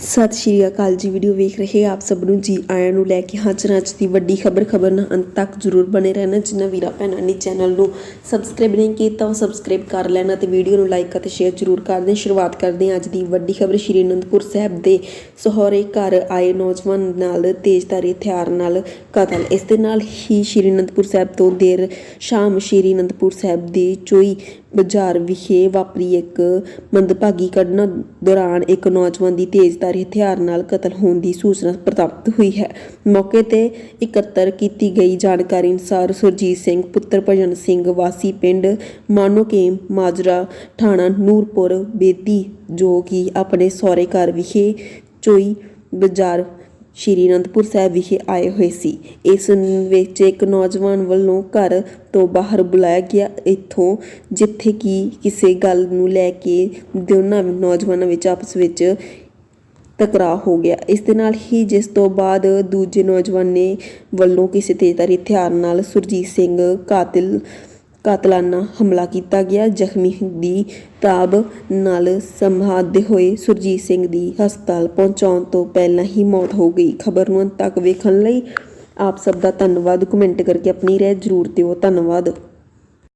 ਸਤਿ ਸ਼੍ਰੀ ਅਕਾਲ ਜੀ, ਵੀਡੀਓ ਵੇਖ ਰਹੇ ਆਪ ਸਭ ਨੂੰ ਜੀ, ਆਇਆਂ ਨੂੰ ਲੈ ਕੇ ਹਾਜ਼ਰ ਅੱਜ ਦੀ ਵੱਡੀ ਖਬਰ ਖਬਰ ਨਾਲ ਅੰਤ ਤੱਕ ਜ਼ਰੂਰ ਬਣੇ ਰਹਿਣਾ, ਜਿਨ੍ਹਾਂ ਵੀਰਾਂ ਭੈਣਾਂ ਨੇ ਚੈਨਲ ਨੂੰ ਸਬਸਕ੍ਰਾਈਬ ਨਹੀਂ ਕੀਤਾ, ਉਹ ਸਬਸਕ੍ਰਾਈਬ ਕਰ ਲੈਣਾ ਤੇ ਵੀਡੀਓ ਨੂੰ ਲਾਈਕ ਅਤੇ ਸ਼ੇਅਰ ਜ਼ਰੂਰ ਕਰ ਦੇਣ। ਸ਼ੁਰੂਆਤ ਕਰਦੇ ਹਾਂ ਅੱਜ ਦੀ ਵੱਡੀ ਖਬਰ, ਸ਼੍ਰੀ ਅਨੰਦਪੁਰ ਸਾਹਿਬ ਦੇ ਸਹੁਰੇ ਘਰ ਆਏ ਨੌਜਵਾਨ ਨਾਲ ਤੇਜ਼ਧਾਰੀ ਹਥਿਆਰ ਨਾਲ ਕਤਲ। ਇਸ ਦੇ ਨਾਲ ਹੀ ਸ਼੍ਰੀ ਅਨੰਦਪੁਰ ਸਾਹਿਬ ਤੋਂ ਦੇਰ ਸ਼ਾਮ ਸ਼੍ਰੀ ਅਨੰਦਪੁਰ ਸਾਹਿਬ ਦੇ ਚੋਈ ਬਾਜ਼ਾਰ ਵਿਖੇ ਵਾਪਰੀ ਇੱਕ ਮੰਦਭਾਗੀ ਘਟਨਾ ਦੌਰਾਨ ਇੱਕ ਨੌਜਵਾਨ ਦੀ ਤੇਜ਼ਧਾਰੀ ਹਥਿਆਰ ਨਾਲ ਕਤਲ ਹੋਣ ਦੀ ਸੂਚਨਾ ਪ੍ਰਾਪਤ ਹੋਈ ਹੈ। ਮੌਕੇ ਤੇ ਇਕੱਤਰ ਕੀਤੀ ਗਈ ਜਾਣਕਾਰੀ ਅਨੁਸਾਰ ਸੁਰਜੀਤ ਸਿੰਘ, ਪੁੱਤਰ ਭਜਨ ਸਿੰਘ, ਵਾਸੀ ਪਿੰਡ ਮਾਨੋਕੇਮ, ਮਾਜਰਾ ਥਾਣਾ ਨੂਰਪੁਰ, ਬੇਦੀ, ਜੋ ਕਿ ਆਪਣੇ ਸਹੁਰੇ ਘਰ ਵਿਖੇ ਚੋਈ ਬਾਜ਼ਾਰ ਸ਼੍ਰੀ ਅਨੰਦਪੁਰ ਸਾਹਿਬ ਵਿਖੇ ਆਏ ਹੋਏ ਸੀ। ਇਸ ਵਿੱਚ ਇੱਕ ਨੌਜਵਾਨ ਵੱਲੋਂ ਘਰ ਤੋਂ ਬਾਹਰ ਬੁਲਾਇਆ ਗਿਆ। ਇੱਥੋਂ ਜਿੱਥੇ ਕਿ ਕਿਸੇ ਗੱਲ ਨੂੰ ਲੈ ਕੇ ਦੋਨਾਂ ਨੌਜਵਾਨਾਂ ਵਿੱਚ ਆਪਸ ਵਿੱਚ ਟਕਰਾਅ ਹੋ ਗਿਆ। ਇਸ ਦੇ ਨਾਲ ਹੀ ਜਿਸ ਤੋਂ ਬਾਅਦ ਦੂਜੇ ਨੌਜਵਾਨ ਨੇ ਵੱਲੋਂ ਕਿਸੇ ਤੇਜ਼ਧਾਰੀ ਹਥਿਆਰ ਨਾਲ ਸੁਰਜੀਤ ਸਿੰਘ ਕਾਤਿਲ, ਕਾਤਲਾਨਾ ਹਮਲਾ ਕੀਤਾ ਗਿਆ। ਜ਼ਖਮੀ ਦੀ ਤਾਬ ਨਾਲ ਸੰਭਾਲਦੇ ਹੋਏ ਸੁਰਜੀਤ ਸਿੰਘ ਦੀ ਹਸਪਤਾਲ ਪਹੁੰਚਾਉਣ ਤੋਂ ਪਹਿਲਾਂ ਹੀ ਮੌਤ ਹੋ ਗਈ। ਖਬਰ ਨੂੰ ਅੰਤ ਤੱਕ ਵੇਖਣ ਲਈ ਆਪ ਸਭ ਦਾ ਧੰਨਵਾਦ। ਕਮੈਂਟ ਕਰਕੇ ਆਪਣੀ ਰਾਏ ਜ਼ਰੂਰ ਦਿਓ। ਧੰਨਵਾਦ।